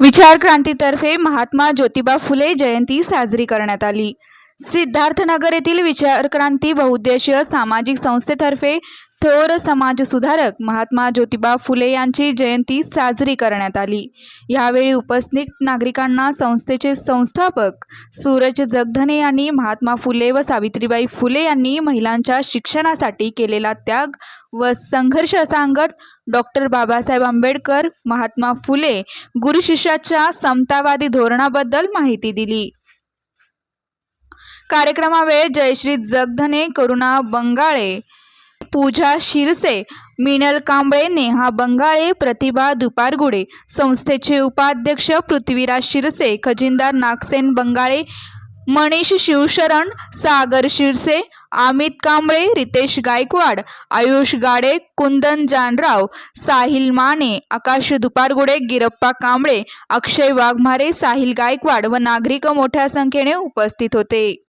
विचारक्रांतीतर्फे महात्मा ज्योतिबा फुले जयंती साजरी करण्यात आली. सिद्धार्थनगर येथील विचारक्रांती बहुउद्देशीय सामाजिक संस्थेतर्फे थोर समाजसुधारक महात्मा ज्योतिबा फुले यांची जयंती साजरी करण्यात आली. यावेळी उपस्थित नागरिकांना संस्थेचे संस्थापक सूरज जगधने यांनी महात्मा फुले व सावित्रीबाई फुले यांनी महिलांच्या शिक्षणासाठी केलेला त्याग व संघर्ष सांगत डॉक्टर बाबासाहेब आंबेडकर महात्मा फुले गुरुशिष्याच्या समतावादी धोरणाबद्दल माहिती दिली. कार्यक्रमावेळी जयश्री जगधने करुणा बंगाळे पूजा शिरसे मिनल कांबळे नेहा बंगाळे प्रतिभा दुपारगुडे संस्थेचे उपाध्यक्ष पृथ्वीराज शिरसे खजिनदार नागसेन बंगाळे मनीष शिवशरण सागर शिरसे अमित कांबळे रितेश गायकवाड आयुष गाडे कुंदन जानराव साहिल माने आकाश दुपारगुडे गिरप्पा कांबळे अक्षय वाघमारे साहिल गायकवाड व नागरिक मोठ्या संख्येने उपस्थित होते.